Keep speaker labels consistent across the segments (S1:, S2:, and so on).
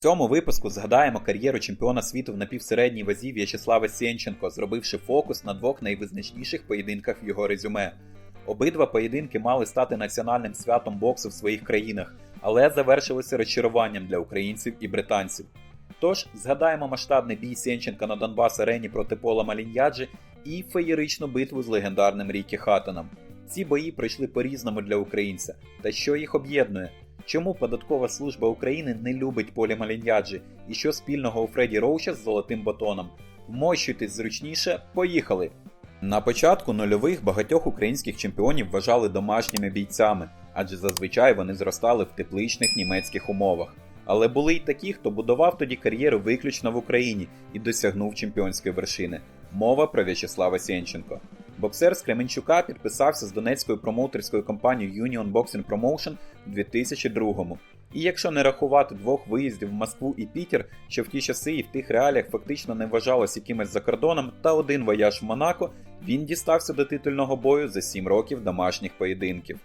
S1: В цьому випуску згадаємо кар'єру чемпіона світу в напівсередній вазі В'ячеслава Сєнченко, зробивши фокус на двох найвизначніших поєдинках в його резюме. Обидва поєдинки мали стати національним святом боксу в своїх країнах, але завершилися розчаруванням для українців і британців. Тож згадаємо масштабний бій Сєнченка на Донбас арені проти Пола Маліньяджі і феєричну битву з легендарним Рікі Хаттоном. Ці бої пройшли по-різному для українця. Та що їх об'єднує? Чому податкова служба України не любить Полі Маліньяджі і що спільного у Фредді Роуча з золотим батоном? Вмощуйтесь зручніше, поїхали! На початку нульових багатьох українських чемпіонів вважали домашніми бійцями, адже зазвичай вони зростали в тепличних німецьких умовах. Але були й такі, хто будував тоді кар'єру виключно в Україні і досягнув чемпіонської вершини. Мова про В'ячеслава Сєнченко. Боксер з Кременчука підписався з донецькою промоутерською компанією Union Boxing Promotion у 2002-му. І якщо не рахувати двох виїздів в Москву і Пітер, що в ті часи і в тих реаліях фактично не вважалось якимось за кордоном, та один вояж в Монако, він дістався до титульного бою за 7 років домашніх поєдинків.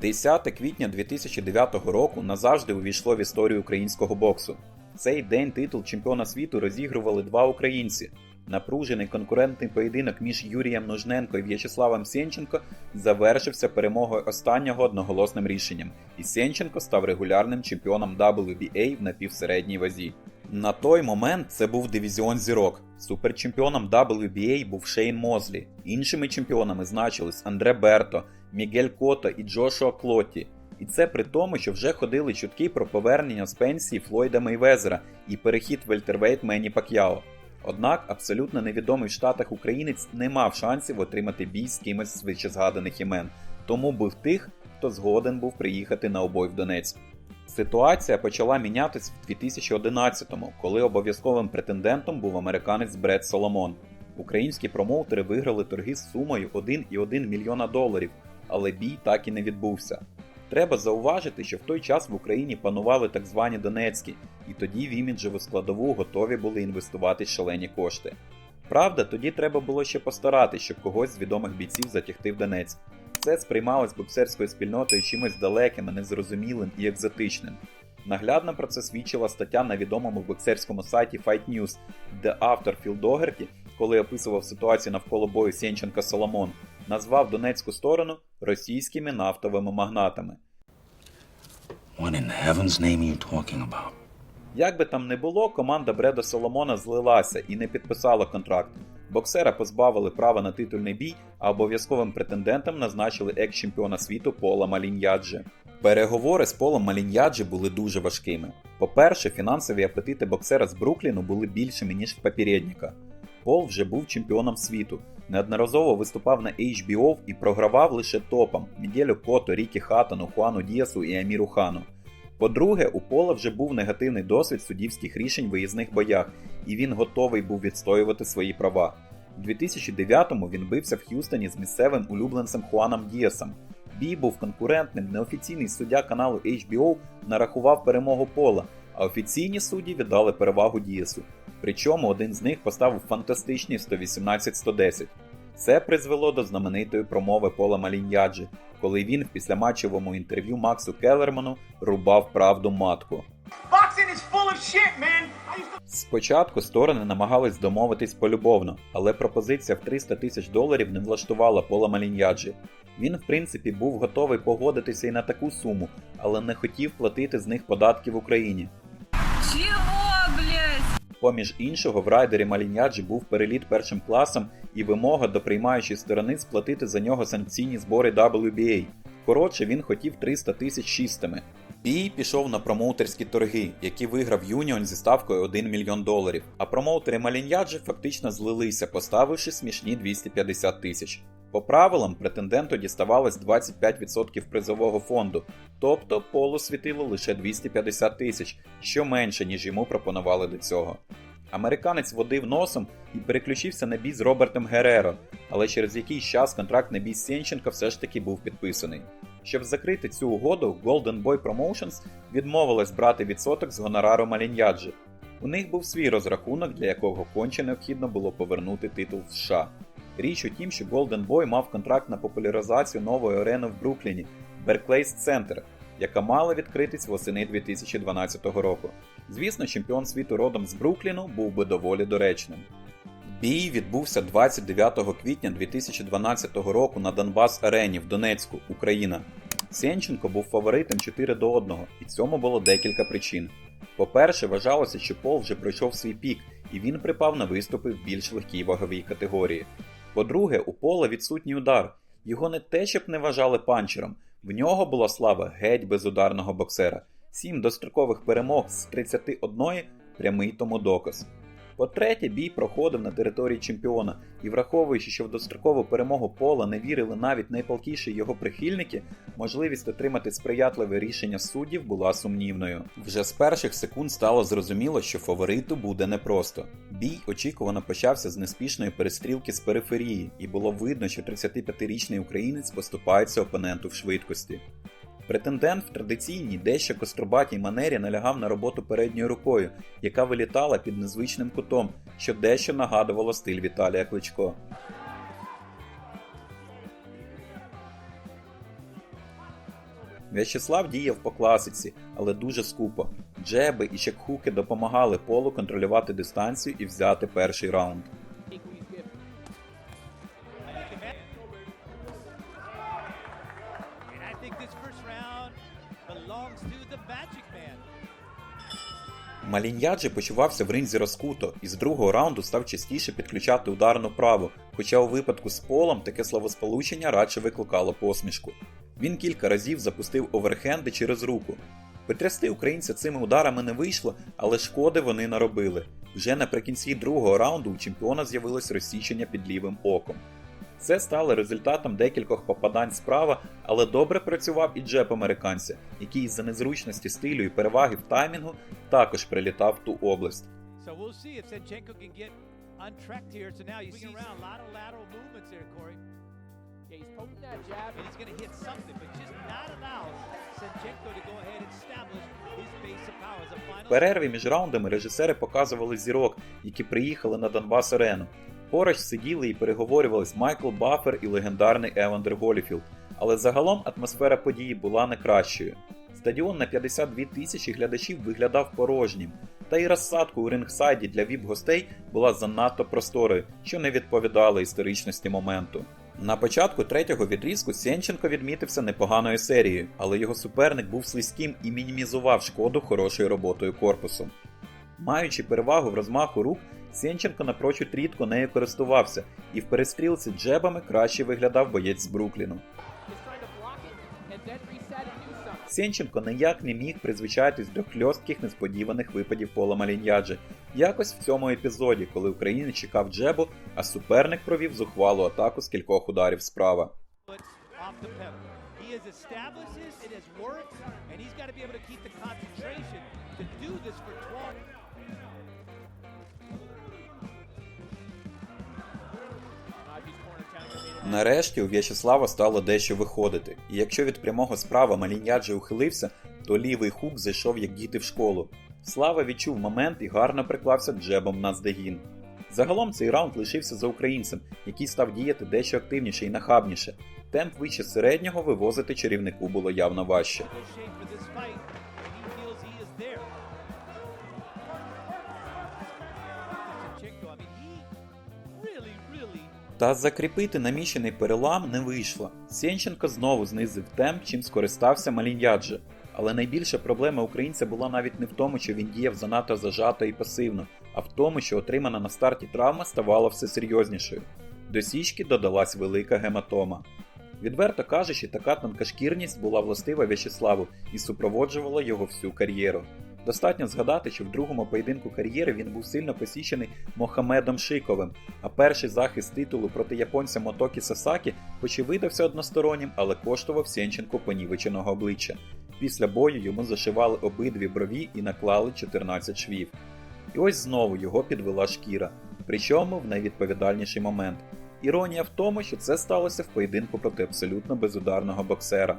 S1: 10 квітня 2009 року назавжди увійшло в історію українського боксу. Цей день титул чемпіона світу розігрували два українці. Напружений конкурентний поєдинок між Юрієм Нужненко і В'ячеславом Сєнченко завершився перемогою останнього одноголосним рішенням, і Сєнченко став регулярним чемпіоном WBA в напівсередній вазі. На той момент це був дивізіон зірок. Суперчемпіоном WBA був Шейн Мозлі. Іншими чемпіонами значились Андре Берто, Мігель Кото і Джошуа Клотті. І це при тому, що вже ходили чутки про повернення з пенсії Флойда Мейвезера і перехід Вельтервейт Мені Пак'яо. Однак абсолютно невідомий в Штатах українець не мав шансів отримати бій з кимось з вищезгаданих імен, тому був тих, хто згоден був приїхати на обой в Донецьк. Ситуація почала мінятись в 2011-му, коли обов'язковим претендентом був американець Бред Соломон. Українські промоутери виграли торги з сумою 1,1 мільйона доларів, але бій так і не відбувся. Треба зауважити, що в той час в Україні панували так звані Донецькі, і тоді в іміджеву складову готові були інвестувати шалені кошти. Правда, тоді треба було ще постаратись, щоб когось з відомих бійців затягти в Донецьк. Це сприймалось боксерською спільнотою чимось далеким, незрозумілим і екзотичним. Наглядно про це свідчила стаття на відомому боксерському сайті Fight News, де автор Філ Догерті, коли описував ситуацію навколо бою Сєнченка Соломон, назвав донецьку сторону російськими нафтовими магнатами.
S2: What in heaven's name are you talking about?
S1: Як би там не було, команда Бреда Соломона злилася і не підписала контракт. Боксера позбавили права на титульний бій, а обов'язковим претендентом назначили екс-чемпіона світу Пола Маліньяджі. Переговори з Полом Маліньяджі були дуже важкими. По-перше, фінансові апетити боксера з Брукліну були більшими, ніж в попередника. Пол вже був чемпіоном світу, неодноразово виступав на HBO і програвав лише топам Мігелю Кото, Рікі Хатану, Хуану Діасу і Аміру Хану. По-друге, у Пола вже був негативний досвід суддівських рішень в виїзних боях, і він готовий був відстоювати свої права. У 2009-му він бився в Х'юстоні з місцевим улюбленцем Хуаном Діасом. Бій був конкурентним, неофіційний суддя каналу HBO нарахував перемогу Пола, а офіційні судді віддали перевагу Дієсу. Причому один з них поставив фантастичні 118-110. Це призвело до знаменитої промови Пола Маліньяджі, коли він в післяматчевому інтерв'ю Максу Келлерману рубав правду матку. Спочатку сторони намагались домовитись полюбовно, але пропозиція в 300 тисяч доларів не влаштувала Пола Маліньяджі. Він, в принципі, був готовий погодитися і на таку суму, але не хотів платити з них податки в Україні. Поміж іншого, в райдері Маліньяджі був переліт першим класом і вимога до приймаючої сторони сплатити за нього санкційні збори WBA. Коротше, він хотів 300 тисяч чистими. Бій пішов на промоутерські торги, які виграв Юніон зі ставкою 1 мільйон доларів, а промоутери Маліньяджі фактично злилися, поставивши смішні 250 тисяч. По правилам, претенденту діставалось 25% призового фонду, тобто полу світило лише 250 тисяч, що менше, ніж йому пропонували до цього. Американець водив носом і переключився на бій з Робертом Гереро, але через якийсь час контракт на бій з Сєнченка все ж таки був підписаний. Щоб закрити цю угоду, Golden Boy Promotions відмовилась брати відсоток з гонорару Маліньяджі. У них був свій розрахунок, для якого конче необхідно було повернути титул в США. Річ у тім, що Golden Boy мав контракт на популяризацію нової арени в Брукліні Берклейс Центр. Яка мала відкритись восени 2012 року. Звісно, чемпіон світу родом з Брукліну був би доволі доречним. Бій відбувся 29 квітня 2012 року на Донбас Арені в Донецьку, Україна. Сенченко був фаворитом 4 до 1, і цьому було декілька причин. По-перше, вважалося, що Пол вже пройшов свій пік, і він припав на виступи в більш легкій ваговій категорії. По-друге, у Пола відсутній удар. Його не те, щоб не вважали панчером, в нього була слава геть безударного боксера. Сім дострокових перемог з 31 прямий тому доказ. По-третє, бій проходив на території чемпіона, і враховуючи, що в дострокову перемогу Пола не вірили навіть найпалкіші його прихильники, можливість отримати сприятливе рішення суддів була сумнівною. Вже з перших секунд стало зрозуміло, що фавориту буде непросто. Бій очікувано почався з неспішної перестрілки з периферії, і було видно, що 35-річний українець поступається опоненту в швидкості. Претендент в традиційній дещо кострубатій манері налягав на роботу передньою рукою, яка вилітала під незвичним кутом, що дещо нагадувало стиль Віталія Кличко. В'ячеслав діяв по класиці, але дуже скупо. Джеби і чекхуки допомагали полу контролювати дистанцію і взяти перший раунд. Маліньяджі почувався в ринзі розкуто і з другого раунду став частіше підключати ударну праву, хоча у випадку з полом таке словосполучення радше викликало посмішку. Він кілька разів запустив оверхенди через руку. Потрясти українця цими ударами не вийшло, але шкоди вони наробили. Вже наприкінці другого раунду у чемпіона з'явилось розсічення під лівим оком. Це стало результатом декількох попадань справа, але добре працював і джеб американця, який із-за незручності стилю і переваги в таймінгу також прилітав в ту область.
S3: Yeah, he's poking that jab.
S4: And he's going to hit something, but just not allow Senchenko to go ahead and establish his base of power as a final.
S1: В перерві між раундами режисери показували зірок, які приїхали на Донбас Арену. Поруч сиділи і переговорювались Майкл Баффер і легендарний Евандер Голіфілд, але загалом атмосфера події була не кращою. Стадіон на 52 тисячі глядачів виглядав порожнім, та й розсадка у рингсайді для віп-гостей була занадто просторою, що не відповідало історичності моменту. На початку третього відрізку Сенченко відмітився непоганою серією, але його суперник був слизьким і мінімізував шкоду хорошою роботою корпусу. Маючи перевагу в розмаху рук, Сенченко напрочуд рідко нею користувався, і в перестрілці джебами краще виглядав боєць з Брукліну. Сенченко ніяк не міг призвичайтись до хльостких несподіваних випадів пола Маліньяджі. Якось в цьому епізоді, коли українець чекав джебу, а суперник провів зухвалу атаку з кількох ударів справа. Нарешті у В'ячеслава стало дещо виходити, і якщо від прямого справа Маліньяджі ухилився, то лівий хук зайшов як діти в школу. Слава відчув момент і гарно приклався джебом на здегін. Загалом цей раунд лишився за українцем, який став діяти дещо активніше і нахабніше. Темп вище середнього вивозити чарівнику було явно важче. Та закріпити наміщений перелам не вийшло. Сєнченко знову знизив темп, чим скористався Маліньяджі. Але найбільша проблема українця була навіть не в тому, що він діяв занадто зажато і пасивно, а в тому, що отримана на старті травма ставала все серйознішою. До січки додалась велика гематома. Відверто кажучи, така тонкошкірність була властива В'ячеславу і супроводжувала його всю кар'єру. Достатньо згадати, що в другому поєдинку кар'єри він був сильно посічений Мохамедом Шиковим, а перший захист титулу проти японця Мотокі Сасакі, хоч і видався одностороннім, але коштував Сенченку понівеченого обличчя. Після бою йому зашивали обидві брові і наклали 14 швів. І ось знову його підвела шкіра, причому в найвідповідальніший момент. Іронія в тому, що це сталося в поєдинку проти абсолютно безударного боксера.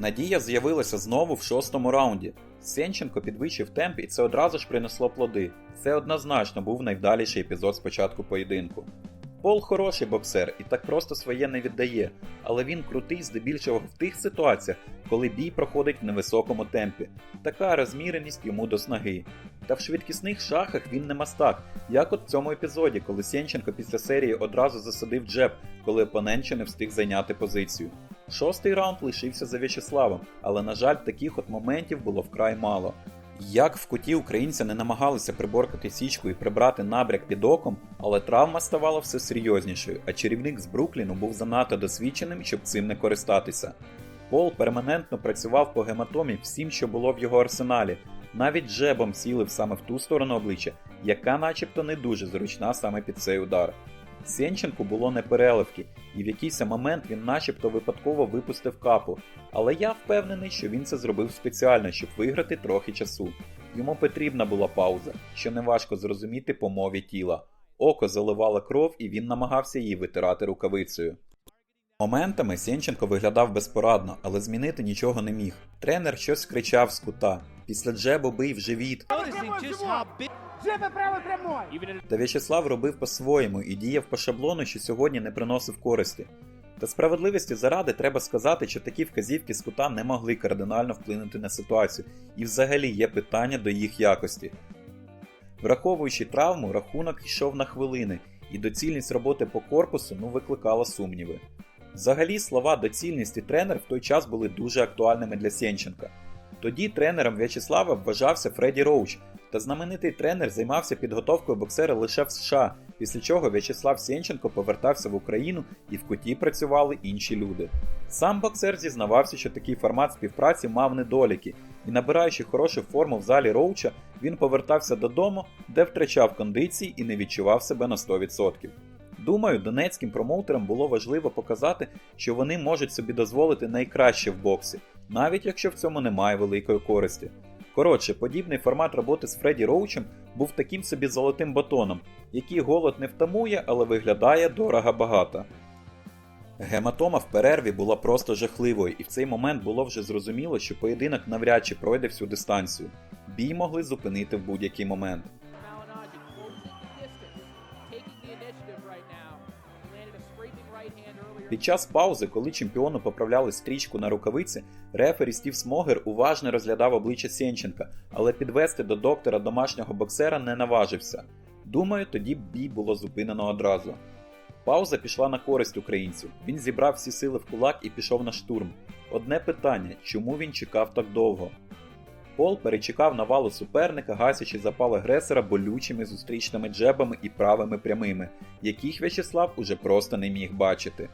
S1: Надія з'явилася знову в шостому раунді. Сенченко підвищив темп і це одразу ж принесло плоди. Це однозначно був найвдаліший епізод з початку поєдинку. Пол хороший боксер і так просто своє не віддає, але він крутий здебільшого в тих ситуаціях, коли бій проходить в невисокому темпі. Така розміреність йому до снаги. Та в швидкісних шахах він не мастак, як от в цьому епізоді, коли Сєнченко після серії одразу засадив джеб, коли опонент ще не встиг зайняти позицію. Шостий раунд лишився за В'ячеславом, але на жаль, таких от моментів було вкрай мало. Як в куті українця не намагалися приборкати січку і прибрати набряк під оком, але травма ставала все серйознішою, а чарівник з Брукліну був занадто досвідченим, щоб цим не користатися. Пол перманентно працював по гематомі всім, що було в його арсеналі, навіть джебом сілив саме в ту сторону обличчя, яка начебто не дуже зручна саме під цей удар. Сєнченку було не переливки, і в якийсь момент він начебто випадково випустив капу, але я впевнений, що він це зробив спеціально, щоб виграти трохи часу. Йому потрібна була пауза, що неважко зрозуміти по мові тіла. Око заливало кров, і він намагався її витирати рукавицею. Моментами Сєнченко виглядав безпорадно, але змінити нічого не міг. Тренер щось кричав з кута. Після джебу бий в живіт. Та В'ячеслав робив по-своєму і діяв по шаблону, що сьогодні не приносив користі. Та справедливості заради треба сказати, що такі вказівки з кута не могли кардинально вплинути на ситуацію, і взагалі є питання до їх якості. Враховуючи травму, рахунок йшов на хвилини, і доцільність роботи по корпусу ну викликала сумніви. Взагалі, слова доцільність і тренер в той час були дуже актуальними для Сєнченка. Тоді тренером В'ячеслава вважався Фредді Роуч, та знаменитий тренер займався підготовкою боксера лише в США, після чого В'ячеслав Сєнченко повертався в Україну і в куті працювали інші люди. Сам боксер зізнавався, що такий формат співпраці мав недоліки, і набираючи хорошу форму в залі Роуча, він повертався додому, де втрачав кондиції і не відчував себе на 100%. Думаю, донецьким промоутерам було важливо показати, що вони можуть собі дозволити найкраще в боксі, навіть якщо в цьому немає великої користі. Коротше, подібний формат роботи з Фредді Роучем був таким собі золотим батоном, який голод не втамує, але виглядає дорого багато. Гематома в перерві була просто жахливою, і в цей момент було вже зрозуміло, що поєдинок навряд чи пройде всю дистанцію. Бій могли зупинити в будь-який момент. Під час паузи, коли чемпіону поправляли стрічку на рукавиці, рефері Стів Смогер уважно розглядав обличчя Сєнченка, але підвести до доктора домашнього боксера не наважився. Думаю, тоді бій було зупинено одразу. Пауза пішла на користь українцю. Він зібрав всі сили в кулак і пішов на штурм. Одне питання: чому він чекав так довго? Пол перечекав навалу суперника, гасячи запал агресора болючими зустрічними джебами і правими прямими, яких В'ячеслав уже просто не міг бачити.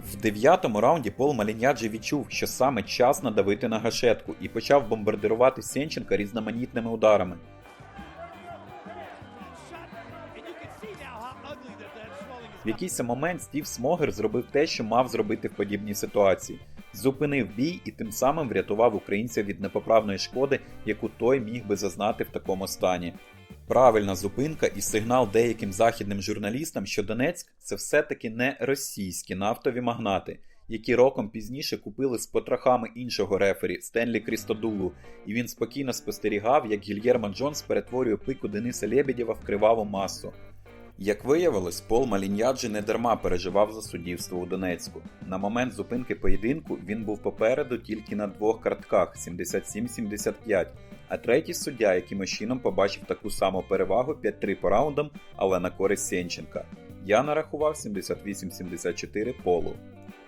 S1: В дев'ятому раунді Пол Маліньяджі відчув, що саме час надавити на гашетку і почав бомбардирувати Сєнченка різноманітними ударами. В якийсь момент Стів Смогер зробив те, що мав зробити в подібній ситуації. Зупинив бій і тим самим врятував українця від непоправної шкоди, яку той міг би зазнати в такому стані. Правильна зупинка і сигнал деяким західним журналістам, що Донецьк це все-таки не російські нафтові магнати, які роком пізніше купили з потрохами іншого рефері Стенлі Крістодулу, і він спокійно спостерігав, як Гільєрмо Джонс перетворює пику Дениса Лєбєдєва в криваву масу. Як виявилось, Пол Маліньяджі не дарма переживав за суддівство у Донецьку. На момент зупинки поєдинку він був попереду тільки на двох картках 77-75, а третій суддя якимось чином побачив таку саму перевагу 5-3 по раундам, але на користь Сєнченка. Я нарахував 78-74 полу.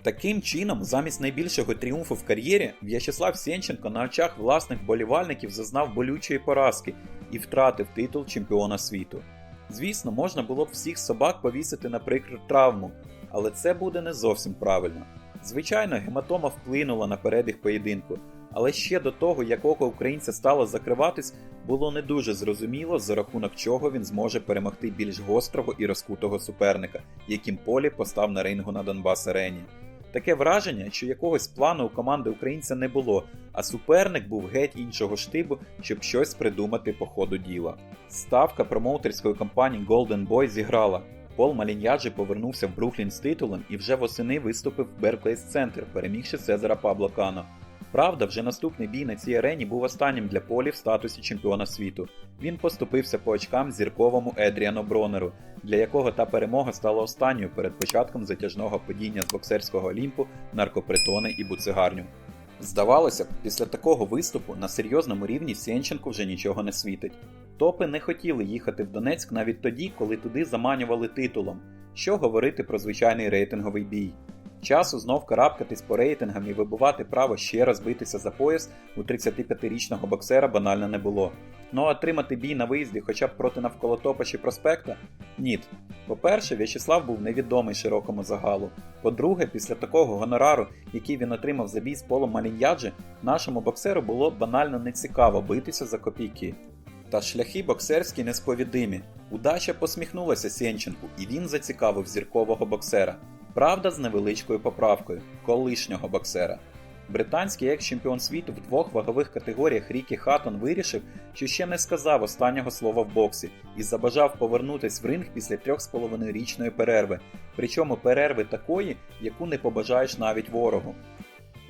S1: Таким чином, замість найбільшого тріумфу в кар'єрі, В'ячеслав Сєнченко на очах власних болівальників зазнав болючої поразки і втратив титул чемпіона світу. Звісно, можна було б всіх собак повісити на прикру травму, але це буде не зовсім правильно. Звичайно, гематома вплинула на перебіг поєдинку, але ще до того, як око українця стало закриватись, було не дуже зрозуміло, за рахунок чого він зможе перемогти більш гострого і розкутого суперника, яким полі постав на рингу на Донбас Арені. Таке враження, що якогось плану у команди українця не було, а суперник був геть іншого штибу, щоб щось придумати по ходу діла. Ставка промоутерської компанії Golden Boy зіграла. Пол Маліньяджі повернувся в Бруклін з титулом і вже восени виступив в Берклейс Центр, перемігши Сезара Пабло Кано. Правда, вже наступний бій на цій арені був останнім для Полі в статусі чемпіона світу. Він поступився по очкам зірковому Едріану Бронеру, для якого та перемога стала останньою перед початком затяжного падіння з боксерського олімпу, наркопритони і буцигарню. Здавалося б, після такого виступу на серйозному рівні Сєнченку вже нічого не світить. Топи не хотіли їхати в Донецьк навіть тоді, коли туди заманювали титулом. Що говорити про звичайний рейтинговий бій? Часу знов карабкатись по рейтингам і вибивати право ще раз битися за пояс у 35-річного боксера банально не було. Ну а отримати бій на виїзді хоча б проти навколотопа чи проспекта? Ні. По-перше, В'ячеслав був невідомий широкому загалу. По-друге, після такого гонорару, який він отримав за бій з полом Маліньяджі, нашому боксеру було банально нецікаво битися за копійки. Та шляхи боксерські несповідимі. Удача посміхнулася Сєнченку, і він зацікавив зіркового боксера. Правда, з невеличкою поправкою колишнього боксера. Британський екс-чемпіон світу в двох вагових категоріях Рікі Хаттон вирішив, що ще не сказав останнього слова в боксі і забажав повернутись в ринг після трьох з половиною річної перерви, причому перерви такої, яку не побажаєш навіть ворогу.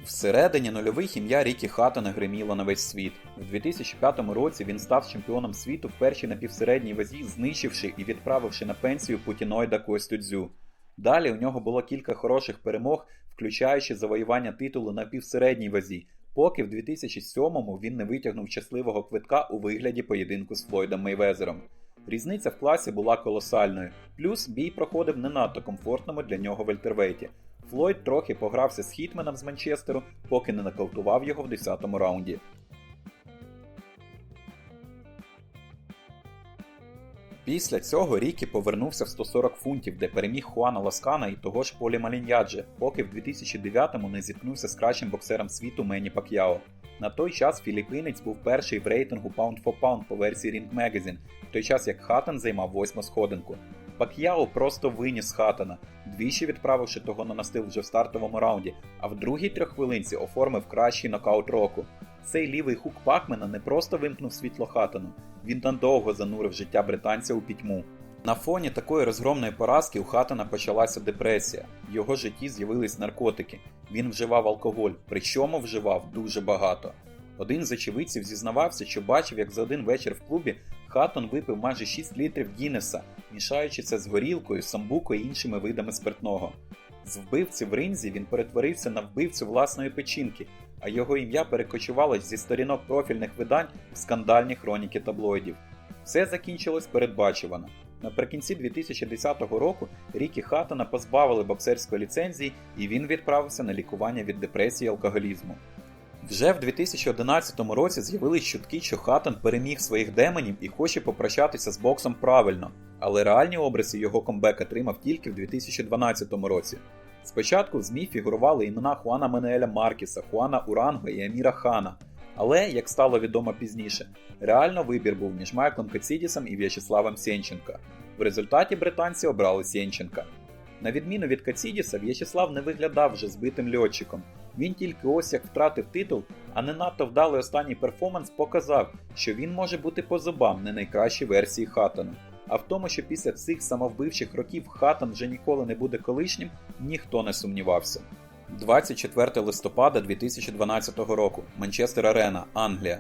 S1: Всередині нульових ім'я Рікі Хаттона гриміло на весь світ. У 2005 році він став чемпіоном світу в першій напівсередній вазі, знищивши і відправивши на пенсію путіноїда Костю Дзю. Далі у нього було кілька хороших перемог, включаючи завоювання титулу на півсередній вазі, поки в 2007-му він не витягнув щасливого квитка у вигляді поєдинку з Флойдом Мейвезером. Різниця в класі була колосальною, плюс бій проходив не надто комфортному для нього вельтервейті. Флойд трохи погрався з Хітменом з Манчестеру, поки не нокаутував його в 10-му раунді. Після цього Рікі повернувся в 140 фунтів, де переміг Хуана Ласкана і того ж Полі Маліньяджі, поки в 2009-му не зіткнувся з кращим боксером світу Мені Пак'яо. На той час філіппінець був перший в рейтингу Pound for Pound по версії Ring Magazine, в той час як Хаттон займав восьму сходинку. Пак'яо просто виніс Хаттона, двічі відправивши того на настил вже в стартовому раунді, а в другій трьоххвилинці оформив кращий нокаут року. Цей лівий хук Пакмена не просто вимкнув світло Хаттону, він надовго занурив життя британця у пітьму. На фоні такої розгромної поразки у Хаттона почалася депресія. В його житті з'явились наркотики. Він вживав алкоголь, причому вживав дуже багато. Один з очевидців зізнавався, що бачив, як за один вечір в клубі Хаттон випив майже 6 літрів Гіннеса, мішаючи це з горілкою, самбукою і іншими видами спиртного. З вбивці в ринзі він перетворився на вбивцю власної печінки, а його ім'я перекочувало зі сторінок профільних видань в скандальні хроніки таблоїдів. Все закінчилось передбачувано. Наприкінці 2010 року Рікі Хаттона позбавили боксерської ліцензії, і він відправився на лікування від депресії і алкоголізму. Вже в 2011 році з'явились чутки, що Хаттон переміг своїх демонів і хоче попрощатися з боксом правильно, але реальні обриси його комбек отримав тільки в 2012 році. Спочатку в ЗМІ фігурували імена Хуана Менееля Маркіса, Хуана Уранга і Аміра Хана. Але, як стало відомо пізніше, реально вибір був між Майклом Кацідісом і В'ячеславом Сєнченка. В результаті британці обрали Сєнченка. На відміну від Кацідіса, В'ячеслав не виглядав вже збитим льотчиком. Він тільки ось як втратив титул, а не надто вдалий останній перформанс показав, що він може бути по зубам не найкращій версії Хаттона. А в тому, що після цих самовбивчих років Хаттон вже ніколи не буде колишнім, ніхто не сумнівався. 24 листопада 2012 року Манчестер Арена, Англія.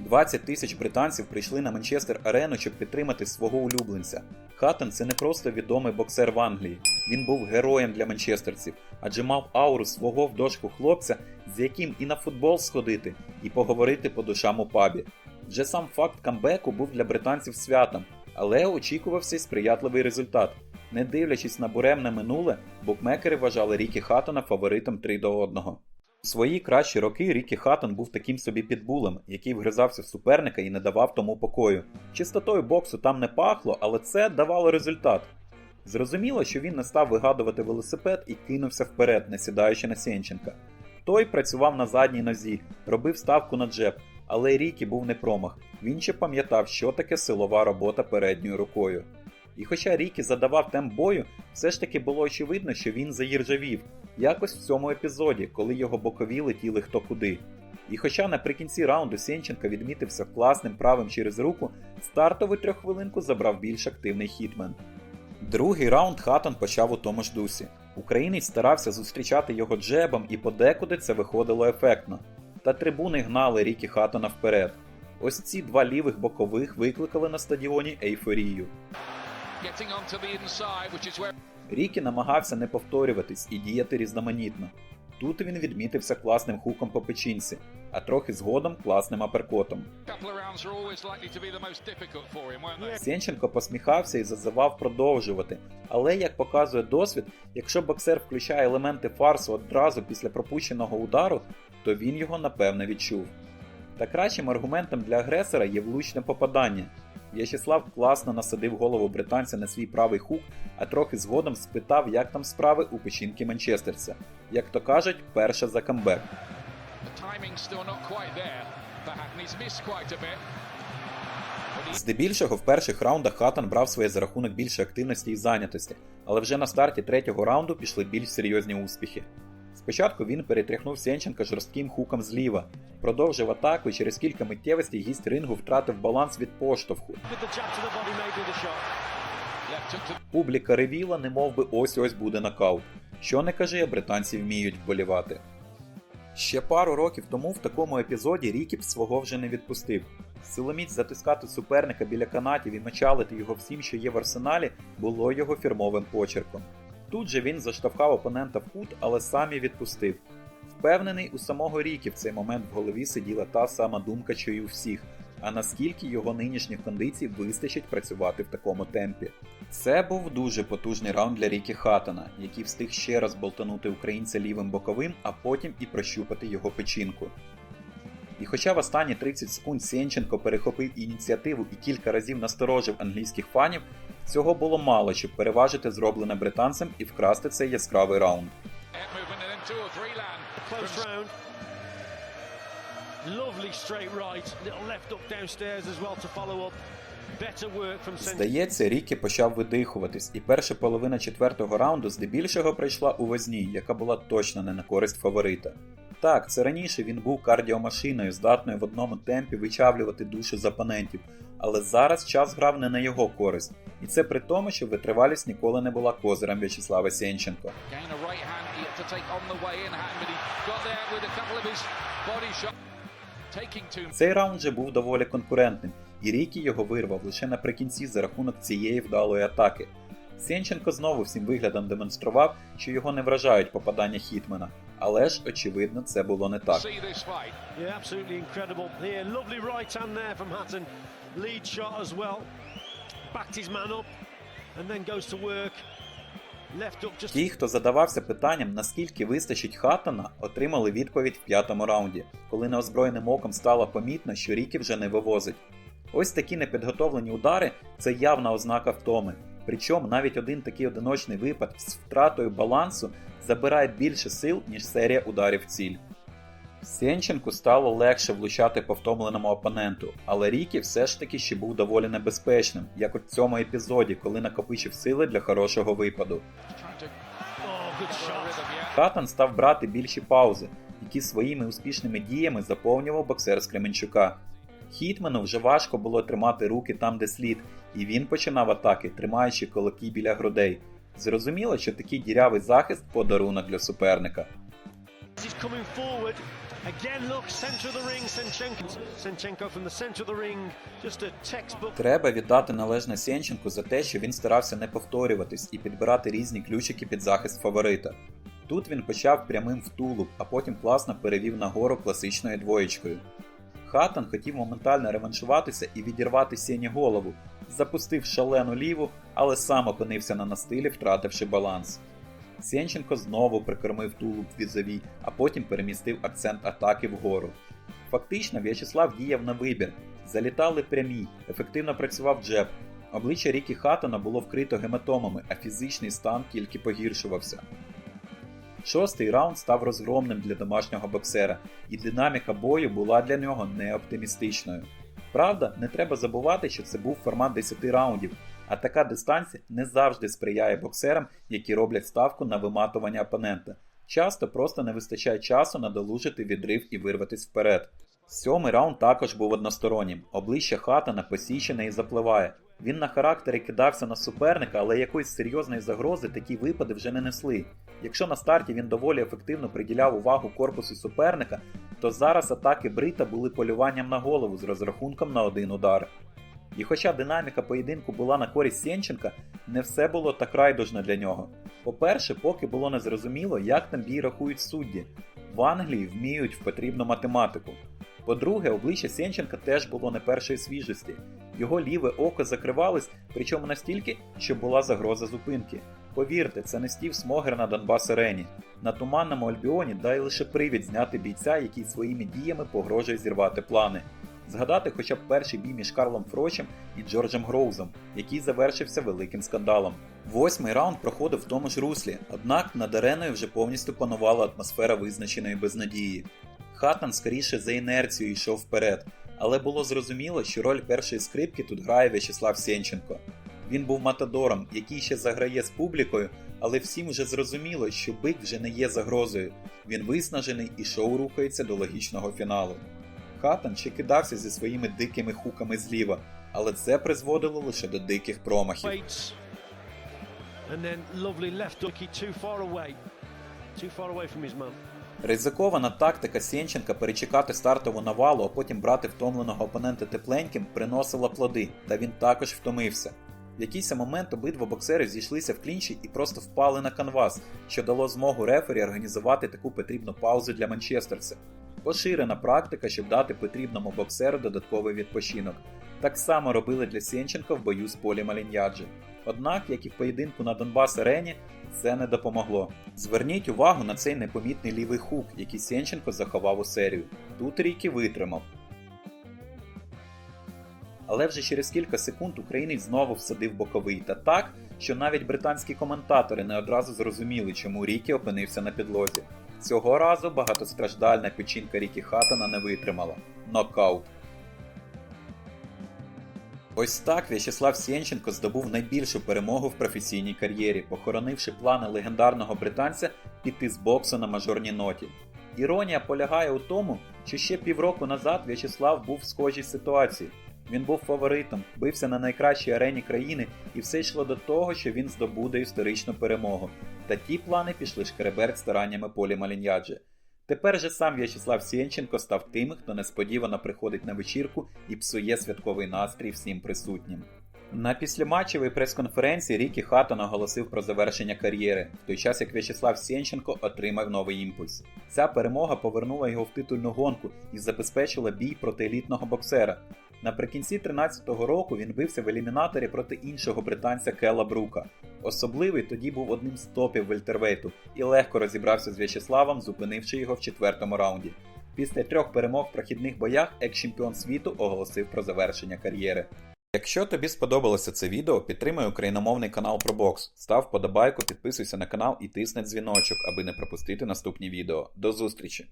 S1: 20 тисяч британців прийшли на Манчестер Арену, щоб підтримати свого улюбленця. Хаттон це не просто відомий боксер в Англії, він був героєм для манчестерців, адже мав ауру свого в дошку хлопця, з яким і на футбол сходити, і поговорити по душам у пабі. Вже сам факт камбеку був для британців святом, але очікувався сприятливий результат. Не дивлячись на буремне минуле, букмекери вважали Рікі Хаттона фаворитом 3 до 1. У свої кращі роки Рікі Хаттон був таким собі підбулем, який вгризався в суперника і не давав тому покою. Чистотою боксу там не пахло, але це давало результат. Зрозуміло, що він не став вигадувати велосипед і кинувся вперед, не сідаючи на Сєнченка. Той працював на задній нозі, робив ставку на джеб, але Рікі був не промах. Він ще пам'ятав, що таке силова робота передньою рукою. І хоча Рікі задавав темп бою, все ж таки було очевидно, що він заїржавів, якось в цьому епізоді, коли його бокові летіли хто куди. І хоча наприкінці раунду Сєнченка відмітився класним правим через руку, стартову трьоххвилинку забрав більш активний хітмен. Другий раунд Хаттон почав у тому ж дусі. Українець старався зустрічати його джебом і подекуди це виходило ефектно. Та трибуни гнали Рікі Хаттона вперед. Ось ці два лівих бокових викликали на стадіоні ейфорію.
S5: Where
S1: Рікі намагався не повторюватись і діяти різноманітно. Тут він відмітився класним хуком по печінці, а трохи згодом класним аперкотом.
S5: him.
S1: Сєнченко посміхався і зазивав продовжувати. Але, як показує досвід, якщо боксер включає елементи фарсу одразу після пропущеного удару, то він його напевне відчув. Та кращим аргументом для агресора є влучне попадання. В'ячеслав класно насадив голову британця на свій правий хук, а трохи згодом спитав, як там справи у печінки манчестерця. Як то кажуть, перше за камбек. Здебільшого в перших раундах Хаттон брав своє за рахунок більше активності і зайнятості, але вже на старті третього раунду пішли більш серйозні успіхи. Спочатку він перетряхнув Сенченка жорстким хуком зліва, продовжив атаку і через кілька миттєвостей гість рингу втратив баланс від поштовху. Публіка ревіла, немов би ось-ось буде нокаут. Що не кажи, британці вміють вболівати. Ще пару років тому в такому епізоді Рікі б свого вже не відпустив. Силоміць затискати суперника біля канатів і мечалити його всім, що є в арсеналі, було його фірмовим почерком. Тут же він заштовхав опонента в кут, але сам і відпустив. Впевнений, у самого Рікі в цей момент в голові сиділа та сама думка, що й у всіх. А наскільки його нинішніх кондицій вистачить працювати в такому темпі? Це був дуже потужний раунд для Рікі Хаттона, який встиг ще раз болтанути українця лівим боковим, а потім і прощупати його печінку. І хоча в останні 30 секунд Сєнченко перехопив ініціативу і кілька разів насторожив англійських фанів, цього було мало, щоб переважити зроблене британцем і вкрасти цей яскравий раунд.
S6: Lovely straight right. Little left up downstairs as well to follow up.
S1: Здається, Рікі почав видихуватись, і перша половина четвертого раунду здебільшого пройшла у возні, яка була точно не на користь фаворита. Так, це раніше він був кардіомашиною, здатною в одному темпі вичавлювати душі з опонентів, але зараз час грав не на його користь, і це при тому, що витривалість ніколи не була козирем В'ячеслава Сєнченко.
S5: Two
S1: Цей раунд же був доволі конкурентним, і Рікі його вирвав лише наприкінці за рахунок цієї вдалої атаки. Сєнченко знову всім виглядом демонстрував, що його не вражають попадання Хітмена, але ж, очевидно, це було не так. Ті, хто задавався питанням, наскільки вистачить Хаттона, отримали відповідь в п'ятому раунді, коли неозброєним оком стало помітно, що Рікі вже не вивозить. Ось такі непідготовлені удари це явна ознака втоми. Причому навіть один такий одиночний випад з втратою балансу забирає більше сил, ніж серія ударів в ціль. Сєнченку стало легше влучати по втомленому опоненту, але Рікі все ж таки ще був доволі небезпечним, як в цьому епізоді, коли накопичив сили для хорошого випаду. Хаттон став брати більші паузи, які своїми успішними діями заповнював боксер з Кременчука. Хітмену вже важко було тримати руки там, де слід, і він починав атаки, тримаючи кулаки біля грудей. Зрозуміло, що такий дірявий захист подарунок для суперника. Треба віддати належне Сєнченку за те, що він старався не повторюватись і підбирати різні ключики під захист фаворита. Тут він почав прямим в тулуб, а потім класно перевів нагору класичною двоєчкою. Хаттон хотів моментально реваншуватися і відірвати Сєні голову, запустив шалену ліву, але сам опинився на настилі, втративши баланс. Сєнченко знову прикормив тулуб візові, а потім перемістив акцент атаки вгору. Фактично, В'ячеслав діяв на вибір. Залітали прямі, ефективно працював джеб. Обличчя Рікі Хаттона було вкрито гематомами, а фізичний стан тільки погіршувався. Шостий раунд став розгромним для домашнього боксера, і динаміка бою була для нього неоптимістичною. Правда, не треба забувати, що це був формат 10 раундів, а така дистанція не завжди сприяє боксерам, які роблять ставку на виматування опонента. Часто просто не вистачає часу надолужити відрив і вирватися вперед. Сьомий раунд також був одностороннім. Обличчя Хаттона посічене і запливає. Він на характері кидався на суперника, але якоїсь серйозної загрози такі випади вже не несли. Якщо на старті він доволі ефективно приділяв увагу корпусу суперника, то зараз атаки Брита були полюванням на голову з розрахунком на один удар. І хоча динаміка поєдинку була на користь Сєнченка, не все було так райдужно для нього. По-перше, поки було незрозуміло, як там бій рахують судді. В Англії вміють в потрібну математику. По-друге, обличчя Сєнченка теж було не першої свіжості. Його ліве око закривалось, причому настільки, що була загроза зупинки. Повірте, це не стів Смогер на Донбас Арені. На туманному Альбіоні дай лише привід зняти бійця, який своїми діями погрожує зірвати плани. Згадати хоча б перший бій між Карлом Фрочем і Джорджем Гроузом, який завершився великим скандалом. Восьмий раунд проходив в тому ж руслі, однак над ареною вже повністю панувала атмосфера визначеної безнадії. Хатан скоріше за інерцією йшов вперед, але було зрозуміло, що роль першої скрипки тут грає В'ячеслав Сєнченко. Він був матадором, який ще заграє з публікою, але всім вже зрозуміло, що бик вже не є загрозою. Він виснажений і шоу рухається до логічного фіналу. Хатан ще кидався зі своїми дикими хуками зліва, але це призводило лише до диких промахів. Ризикована тактика Сєнченка перечекати стартову навалу, а потім брати втомленого опонента тепленьким приносила плоди, та він також втомився. В якийсь момент обидва боксери зійшлися в клінчі і просто впали на канвас, що дало змогу рефері організувати таку потрібну паузу для манчестерця. Поширена практика, щоб дати потрібному боксеру додатковий відпочинок. Так само робили для Сєнченка в бою з Полі Маліньяджі. Однак, як і в поєдинку на Донбас Арені, це не допомогло. Зверніть увагу на цей непомітний лівий хук, який Сєнченко заховав у серію. Тут Рікі витримав. Але вже через кілька секунд українець знову всадив боковий та так, що навіть британські коментатори не одразу зрозуміли, чому Рікі опинився на підлозі. Цього разу багатостраждальна печінка Рікі Хатана не витримала. Нокаут. Ось так В'ячеслав Сєнченко здобув найбільшу перемогу в професійній кар'єрі, похоронивши плани легендарного британця піти з боксу на мажорній ноті. Іронія полягає у тому, що ще півроку назад В'ячеслав був в схожій ситуації. Він був фаворитом, бився на найкращій арені країни, і все йшло до того, що він здобуде історичну перемогу. Та ті плани пішли шкереберть стараннями Полі Маліньяджі. Тепер же сам В'ячеслав Сєнченко став тим, хто несподівано приходить на вечірку і псує святковий настрій всім присутнім. На післяматчевій прес-конференції Рікі Хаттон оголосив про завершення кар'єри, в той час як В'ячеслав Сєнченко отримав новий імпульс. Ця перемога повернула його в титульну гонку і забезпечила бій проти елітного боксера. Наприкінці 13-го року він бився в елімінаторі проти іншого британця Кела Брука. Особливий тоді був одним з топів вельтервейту і легко розібрався з В'ячеславом, зупинивши його в четвертому раунді. Після трьох перемог в прохідних боях екс-чемпіон світу оголосив про завершення кар'єри. Якщо тобі сподобалося це відео, підтримай україномовний канал про бокс, став подобайку, підписуйся на канал і тисни дзвіночок, аби не пропустити наступні відео. До зустрічі!